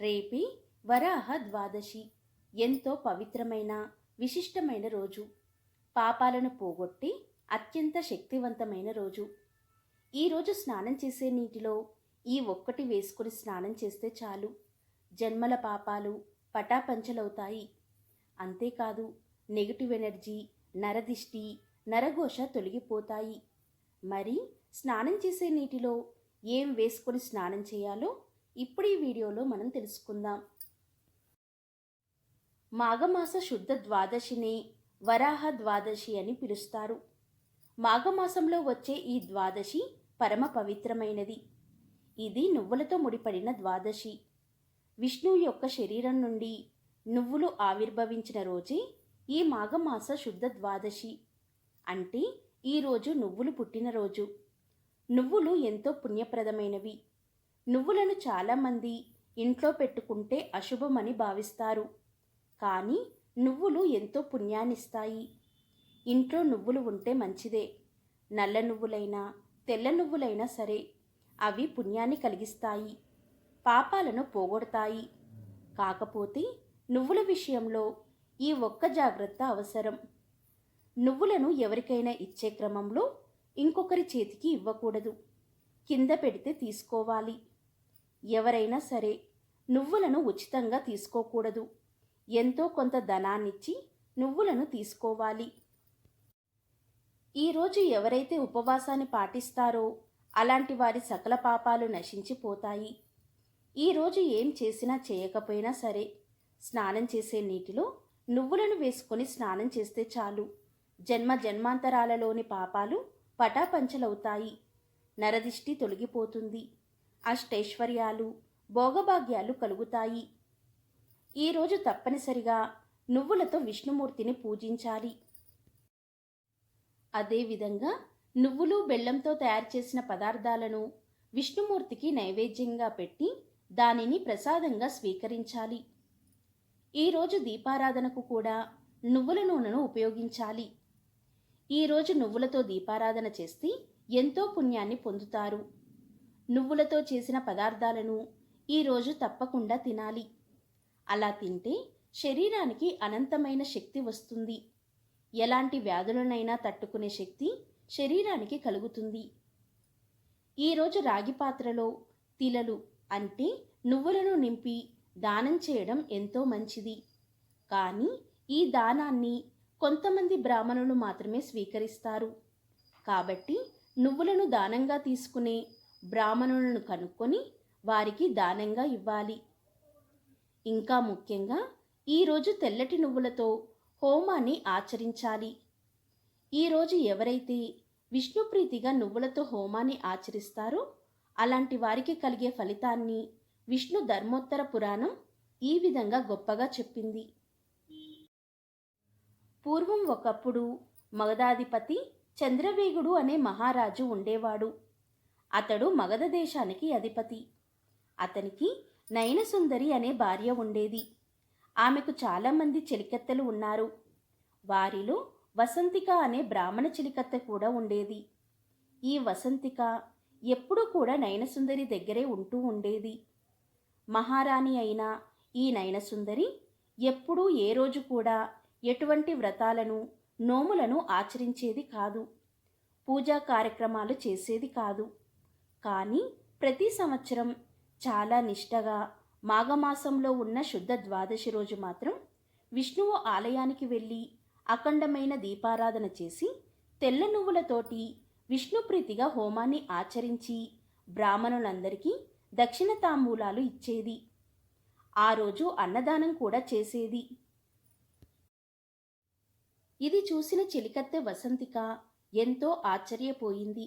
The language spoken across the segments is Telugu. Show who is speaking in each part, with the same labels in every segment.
Speaker 1: రేపే వరాహ ద్వాదశి. ఎంతో పవిత్రమైన విశిష్టమైన రోజు. పాపాలను పోగొట్టి అత్యంత శక్తివంతమైన రోజు. ఈరోజు స్నానం చేసే నీటిలో ఈ ఒక్కటి వేసుకుని స్నానం చేస్తే చాలు. జన్మల పాపాలు పటాపంచలవుతాయి. అంతేకాదు నెగిటివ్ ఎనర్జీ నరదిష్టి నరఘోష తొలగిపోతాయి. మరి స్నానం చేసే నీటిలో ఏం వేసుకొని స్నానం చేయాలో ఇప్పుడు ఈ వీడియోలో మనం తెలుసుకుందాం. మాఘమాస శుద్ధ ద్వాదశిని వరాహ ద్వాదశి అని పిలుస్తారు. మాఘమాసంలో వచ్చే ఈ ద్వాదశి పరమ పవిత్రమైనది. ఇది నువ్వులతో ముడిపడిన ద్వాదశి. విష్ణువు యొక్క శరీరం నుండి నువ్వులు ఆవిర్భవించిన రోజే ఈ మాఘమాస శుద్ధ ద్వాదశి. అంటే ఈరోజు నువ్వులు పుట్టినరోజు నువ్వులు ఎంతో పుణ్యప్రదమైనవి. నువ్వులను చాలామంది ఇంట్లో పెట్టుకుంటే అశుభమని భావిస్తారు. కానీ నువ్వులు ఎంతో పుణ్యాన్నిస్తాయి. ఇంట్లో నువ్వులు ఉంటే మంచిదే. నల్ల నువ్వులైనా తెల్ల నువ్వులైనా సరే అవి పుణ్యాన్ని కలిగిస్తాయి. పాపాలను పోగొడతాయి. కాకపోతే నువ్వుల విషయంలో ఈ ఒక్క జాగ్రత్త అవసరం. నువ్వులను ఎవరికైనా ఇచ్చే క్రమంలో ఇంకొకరి చేతికి ఇవ్వకూడదు. కింద పెడితే తీసుకోవాలి. ఎవరైనా సరే నువ్వులను ఉచితంగా తీసుకోకూడదు. ఎంతో కొంత ధనాన్నిచ్చి నువ్వులను తీసుకోవాలి. ఈరోజు ఎవరైతే ఉపవాసాన్ని పాటిస్తారో అలాంటి వారి సకల పాపాలు నశించిపోతాయి. ఈరోజు ఏం చేసినా చేయకపోయినా సరే స్నానం చేసే నీటిలో నువ్వులను వేసుకొని స్నానం చేస్తే చాలు. జన్మ జన్మాంతరాలలోని పాపాలు పటాపంచలవుతాయి. నరదిష్టి తొలగిపోతుంది. అష్టైశ్వర్యాలు భోగభాగ్యాలు కలుగుతాయి. ఈరోజు తప్పనిసరిగా నువ్వులతో విష్ణుమూర్తిని పూజించాలి. అదేవిధంగా నువ్వులు బెల్లంతో తయారు చేసిన పదార్థాలను విష్ణుమూర్తికి నైవేద్యంగా పెట్టి దానిని ప్రసాదంగా స్వీకరించాలి. ఈరోజు దీపారాధనకు కూడా నువ్వుల నూనెను ఉపయోగించాలి. ఈరోజు నువ్వులతో దీపారాధన చేస్తే ఎంతో పుణ్యాన్ని పొందుతారు. నువ్వులతో చేసిన పదార్థాలను ఈరోజు తప్పకుండా తినాలి. అలా తింటే శరీరానికి అనంతమైన శక్తి వస్తుంది. ఎలాంటి వ్యాధులనైనా తట్టుకునే శక్తి శరీరానికి కలుగుతుంది. ఈరోజు రాగి పాత్రలో తిలలు అంటే నువ్వులను నింపి దానం చేయడం ఎంతో మంచిది. కానీ ఈ దానాన్ని కొంతమంది బ్రాహ్మణులు మాత్రమే స్వీకరిస్తారు. కాబట్టి నువ్వులను దానంగా తీసుకునే బ్రాహ్మణులను కనుక్కొని వారికి దానంగా ఇవ్వాలి. ఇంకా ముఖ్యంగా ఈరోజు తెల్లటి నువ్వులతో హోమాన్ని ఆచరించాలి. ఈరోజు ఎవరైతే విష్ణుప్రీతిగా నువ్వులతో హోమాన్ని ఆచరిస్తారో అలాంటి వారికి కలిగే ఫలితాన్ని విష్ణు ధర్మోత్తర పురాణం ఈ విధంగా గొప్పగా చెప్పింది. పూర్వం ఒకప్పుడు మగధాధిపతి చంద్రవేగుడు అనే మహారాజు ఉండేవాడు. అతడు మగధ దేశానికి అధిపతి. అతనికి నయనసుందరి అనే భార్య ఉండేది. ఆమెకు చాలామంది చెలికత్తెలు ఉన్నారు. వారిలో వసంతిక అనే బ్రాహ్మణ చెలికత్తె కూడా ఉండేది. ఈ వసంతిక ఎప్పుడూ కూడా నయనసుందరి దగ్గరే ఉంటూ ఉండేది. మహారాణి అయిన ఈ నయనసుందరి ఎప్పుడూ ఏ రోజు కూడా ఎటువంటి వ్రతాలను నోములను ఆచరించేది కాదు. పూజా కార్యక్రమాలు చేసేది కాదు. కానీ ప్రతి సంవత్సరం చాలా నిష్టగా మాఘమాసంలో ఉన్న శుద్ధ ద్వాదశి రోజు మాత్రం విష్ణువు ఆలయానికి వెళ్ళి అఖండమైన దీపారాధన చేసి తెల్ల నువ్వులతోటి విష్ణుప్రీతిగా హోమాన్ని ఆచరించి బ్రాహ్మణులందరికీ దక్షిణ తాంబూలాలు ఇచ్చేది. ఆ రోజు అన్నదానం కూడా చేసేది. ఇది చూసిన చిలికత్తె వసంతిక ఎంతో ఆశ్చర్యపోయింది.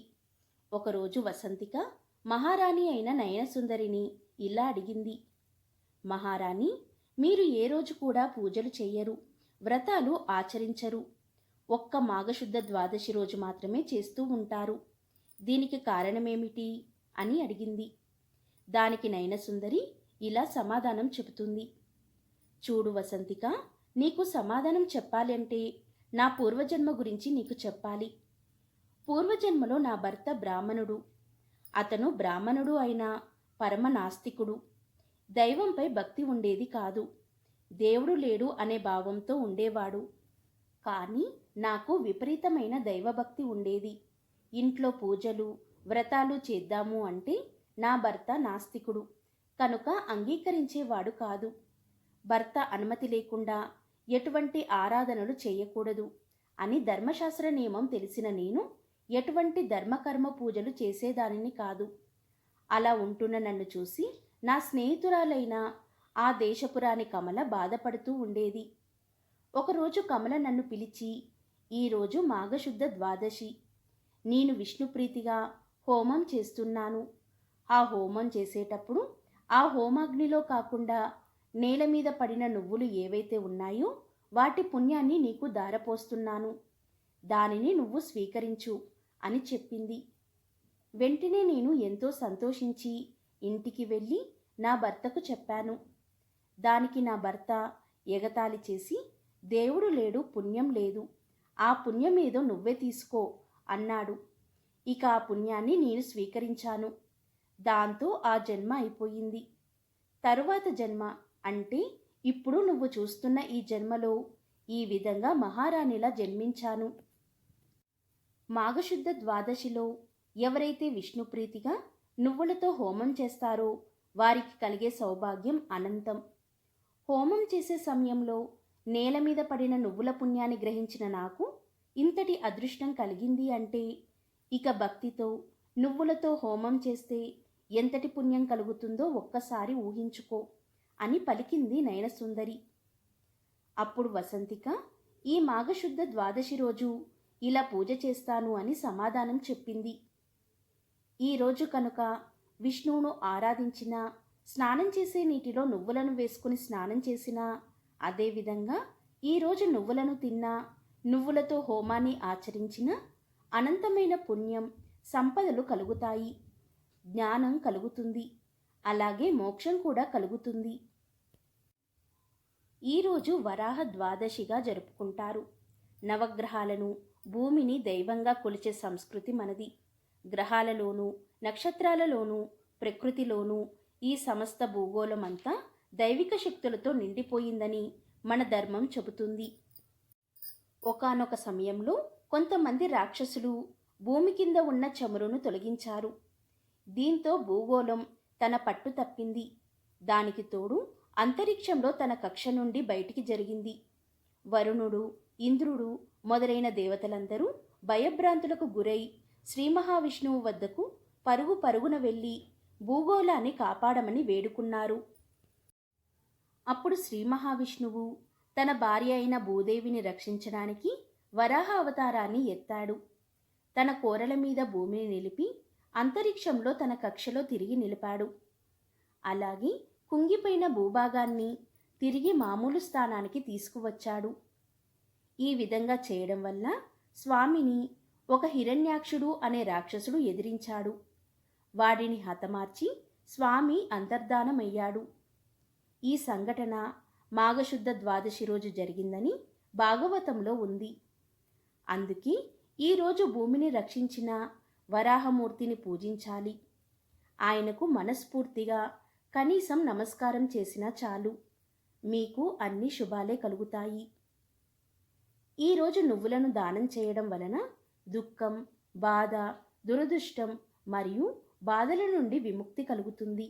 Speaker 1: ఒకరోజు వసంతిక మహారాణి అయిన నయనసుందరిని ఇలా అడిగింది. మహారాణి మీరు ఏ రోజు కూడా పూజలు చెయ్యరు వ్రతాలు ఆచరించరు. ఒక్క మాఘశుద్ధ ద్వాదశి రోజు మాత్రమే చేస్తూ ఉంటారు. దీనికి కారణమేమిటి? అని అడిగింది. దానికి నయనసుందరి ఇలా సమాధానం చెబుతుంది. చూడు వసంతిక నీకు సమాధానం చెప్పాలంటే నా పూర్వజన్మ గురించి నీకు చెప్పాలి. పూర్వజన్మలో నా భర్త బ్రాహ్మణుడు. అతను బ్రాహ్మణుడు అయిన పరమ నాస్తికుడు దైవంపై భక్తి ఉండేది కాదు. దేవుడు లేడు అనే భావంతో ఉండేవాడు. కానీ నాకు విపరీతమైన దైవభక్తి ఉండేది. ఇంట్లో పూజలు వ్రతాలు చేద్దాము అంటే నా భర్త నాస్తికుడు. కనుక అంగీకరించేవాడు కాదు. భర్త అనుమతి లేకుండా ఎటువంటి ఆరాధనలు చేయకూడదు అని ధర్మశాస్త్ర నియమం తెలిసిన నేను ఎటువంటి ధర్మకర్మ పూజలు చేసేదానిని కాదు. అలా ఉంటున్న నన్ను చూసి నా స్నేహితురాలైన ఆ దేశపురాని కమల బాధపడుతూ ఉండేది. ఒకరోజు కమల నన్ను పిలిచి ఈరోజు మాఘశుద్ధ ద్వాదశి. నేను విష్ణుప్రీతిగా హోమం చేస్తున్నాను. ఆ హోమం చేసేటప్పుడు ఆ హోమాగ్నిలో కాకుండా నేల మీద పడిన నువ్వులు ఏవైతే ఉన్నాయో వాటి పుణ్యాన్ని నీకు దారపోస్తున్నాను దానిని నువ్వు స్వీకరించు. అని చెప్పింది. వెంటనే నేను ఎంతో సంతోషించి ఇంటికి వెళ్ళి నా భర్తకు చెప్పాను. దానికి నా భర్త ఎగతాళి చేసి దేవుడు లేడు పుణ్యం లేదు. ఆ పుణ్యం ఏదో నువ్వే తీసుకో అన్నాడు. ఇక ఆ పుణ్యాన్ని నేను స్వీకరించాను. దాంతో ఆ జన్మ అయిపోయింది. తరువాత జన్మ అంటే ఇప్పుడు నువ్వు చూస్తున్న ఈ జన్మలో ఈ విధంగా మహారాణిలా జన్మించాను. మాఘశుద్ధ ద్వాదశిలో ఎవరైతే విష్ణుప్రీతిగా నువ్వులతో హోమం చేస్తారో వారికి కలిగే సౌభాగ్యం అనంతం. హోమం చేసే సమయంలో నేల మీద పడిన నువ్వుల పుణ్యాన్ని గ్రహించిన నాకు ఇంతటి అదృష్టం కలిగింది అంటే ఇక భక్తితో నువ్వులతో హోమం చేస్తే ఎంతటి పుణ్యం కలుగుతుందో ఒక్కసారి ఊహించుకో అని పలికింది నయనసుందరి. అప్పుడు వసంతిక ఈ మాఘశుద్ధ ద్వాదశి రోజు ఇలా పూజ చేస్తాను అని సమాధానం చెప్పింది. ఈరోజు కనుక విష్ణువును ఆరాధించినా స్నానం చేసే నీటిలో నువ్వులను వేసుకుని స్నానం చేసినా అదేవిధంగా ఈరోజు నువ్వులను తిన్నా నువ్వులతో హోమాన్ని ఆచరించిన అనంతమైన పుణ్యం సంపదలు కలుగుతాయి. జ్ఞానం కలుగుతుంది. అలాగే మోక్షం కూడా కలుగుతుంది. ఈరోజు వరాహ ద్వాదశిగా జరుపుకుంటారు. నవగ్రహాలను భూమిని దైవంగా కొలిచే సంస్కృతి మనది. గ్రహాలలోనూ నక్షత్రాలలోనూ ప్రకృతిలోనూ ఈ సమస్త భూగోళమంతా దైవిక శక్తులతో నిండిపోయిందని మన ధర్మం చెబుతుంది. ఒకానొక సమయంలో కొంతమంది రాక్షసులు భూమి కింద ఉన్న చమురును తొలగించారు. దీంతో భూగోళం తన పట్టు తప్పింది. దానికి తోడు అంతరిక్షంలో తన కక్ష నుండి బయటికి జరిగింది. వరుణుడు ఇంద్రుడు మొదలైన దేవతలందరూ భయభ్రాంతులకు గురై శ్రీ మహావిష్ణువు వద్దకు పరుగు పరుగున వెళ్ళి భూగోళాన్ని కాపాడమని వేడుకున్నారు. అప్పుడు శ్రీ మహావిష్ణువు తన భార్య అయిన భూదేవిని రక్షించడానికి వరాహ అవతారాన్ని ఎత్తాడు. తన కోరల మీద భూమిని నిలిపి అంతరిక్షంలో తన కక్షలో తిరిగి నిలిపాడు. అలాగే కుంగిపోయిన భూభాగాన్ని తిరిగి మామూలు స్థానానికి తీసుకువచ్చాడు. ఈ విధంగా చేయడం వల్ల స్వామిని ఒక హిరణ్యాక్షుడు అనే రాక్షసుడు ఎదిరించాడు. వాడిని హతమార్చి స్వామి అంతర్ధానమయ్యాడు. ఈ సంఘటన మాఘశుద్ధ ద్వాదశి రోజు జరిగిందని భాగవతంలో ఉంది. అందుకే ఈరోజు భూమిని రక్షించిన వరాహమూర్తిని పూజించాలి. ఆయనకు మనస్ఫూర్తిగా కనీసం నమస్కారం చేసినా చాలు. మీకు అన్ని శుభాలే కలుగుతాయి. ఈరోజు నువ్వులను దానం చేయడం వలన దుఃఖం బాధ దురదృష్టం మరియు బాధల నుండి విముక్తి కలుగుతుంది.